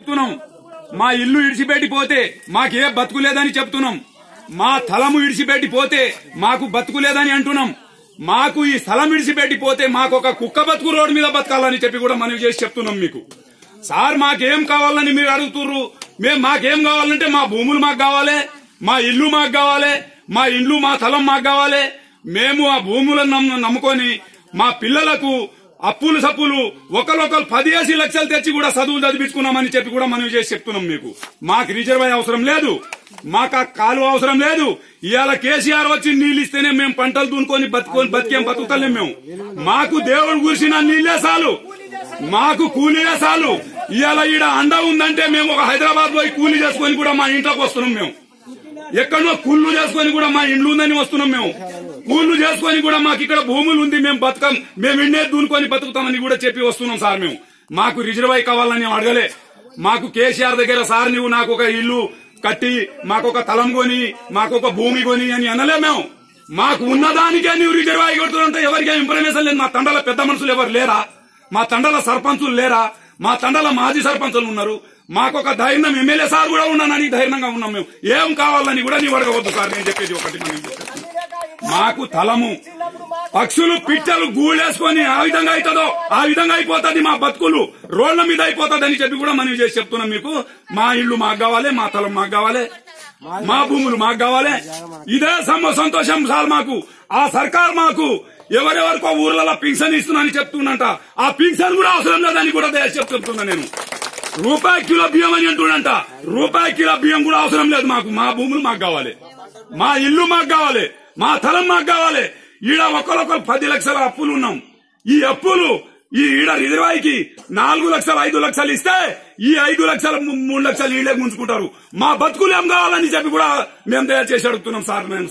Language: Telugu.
చెప్తున్నాం. మా ఇల్లు ఇడిచిపెట్టిపోతే మాకే బతుకు లేదని చెప్తున్నాం. మా స్థలము ఇడిచిపెట్టిపోతే మాకు బతుకు లేదని అంటున్నాం. మాకు ఈ స్థలం ఇడిచిపెట్టిపోతే మాకు ఒక కుక్క బతుకు రోడ్డు మీద బతకాలని చెప్పి కూడా మనవి చేసి చెప్తున్నాం మీకు. సార్ మాకేం కావాలని మీరు అడుగుతుర్రు? మేము మాకేం కావాలంటే మా భూములు మాకు కావాలి మా ఇల్లు మాకు కావాలి మా ఇండ్లు మా స్థలం మాకు కావాలి. మేము ఆ భూములను నమ్ము- నమ్ముకొని మా పిల్లలకు అప్పులు సప్పులు ఒకరొకరు పదిహేసి లక్షలు తెచ్చి కూడా చదువులు చదివించుకున్నామని చెప్పి కూడా మనం చేసి చెప్తున్నాం మీకు. మాకు రిజర్వ్ అవసరం లేదు. మాకు ఆ కాలువ అవసరం లేదు. ఇవాళ కేసీఆర్ వచ్చి నీళ్ళు ఇస్తేనే మేము పంటలు దున్నుకొని బతుకొని బతికేం బతుకుతలేం మేము. మాకు దేవుడు కూర్చిన నీళ్ళే చాలు. మాకు కూలీలే చాలు. ఇవాళ ఈడ అండ ఉందంటే మేము ఒక హైదరాబాద్ పోయి కూలీ చేసుకొని కూడా మా ఇంట్లోకి వస్తున్నాం మేము. ఎక్కడో కుళ్ళు చేసుకొని కూడా మా ఇండ్లు ఉందని వస్తున్నాం మేము. కూళ్ళు చేసుకొని కూడా మాకు ఇక్కడ భూములు ఉంది మేము బతుకం మేము ఇండే దూనుకొని బతుకుతామని కూడా చెప్పి వస్తున్నాం సార్ మేము. మాకు రిజర్వై కావాలని అడగలే. మాకు కేసీఆర్ దగ్గర సార్ నువ్వు నాకు ఒక ఇల్లు కట్టి మాకు ఒక తలం కొని మాకు ఒక భూమి కొని అని అనలే మేము. మాకు ఉన్నదానికే నువ్వు రిజర్వాయి కొడుతున్నంటే ఎవరికే ఇన్ఫర్మేషన్ లేదు. మా తండల పెద్ద మనుషులు ఎవరు లేరా? మా తండల సర్పంచులు లేరా? మా తండల మాజీ సర్పంచులు ఉన్నారు. మాకు ఒక ధైర్యం ఎమ్మెల్యే సార్ కూడా ఉన్నానని ధైర్యంగా ఉన్నాం మేము. ఏం కావాలని కూడా నీవు అడగవద్దు సార్ నేను చెప్పేది ఒకటి మనం మాకు తలము పక్షులు పిట్టలు గూడేసుకొని ఆ విధంగా అవుతుందో ఆ విధంగా అయిపోతుంది మా బతుకులు. రోడ్ల మీద అయిపోతుంది అని చెప్పి కూడా మనం చేసి చెప్తున్నాం మీకు. మా ఇల్లు మాకు కావాలి మా తలం మాకు కావాలి మా భూములు మాకు కావాలి. ఇదే సమ్మ సంతోషం సార్ మాకు. ఆ సర్కార్ మాకు ఎవరెవరికో ఊర్లలో పింఛన్ ఇస్తున్నానని చెప్తున్నంట ఆ పింఛన్ కూడా అవసరం లేదని కూడా దయచేసి చెప్తున్నా నేను. రూపాయి కిలో బియ్యం అని అంటున్నంట రూపాయి కిలో బియ్యం కూడా అవసరం లేదు మాకు. మా భూములు మాకు కావాలి. మా ఇల్లు మాకు కావాలి. మా తలం మాకు కావాలి. ఈడ ఒకరొకరు పది లక్షల అప్పులు ఉన్నాం. ఈ అప్పులు ఈ ఈడ రిజర్వాయికి నాలుగు లక్షలు ఐదు లక్షలు ఇస్తే ఈ ఐదు లక్షలు మూడు లక్షలు ఈడే ముంచుకుంటారు. మా బతుకులు ఏం కావాలని చెప్పి కూడా మేము దయచేసి అడుగుతున్నాం సార్ మేము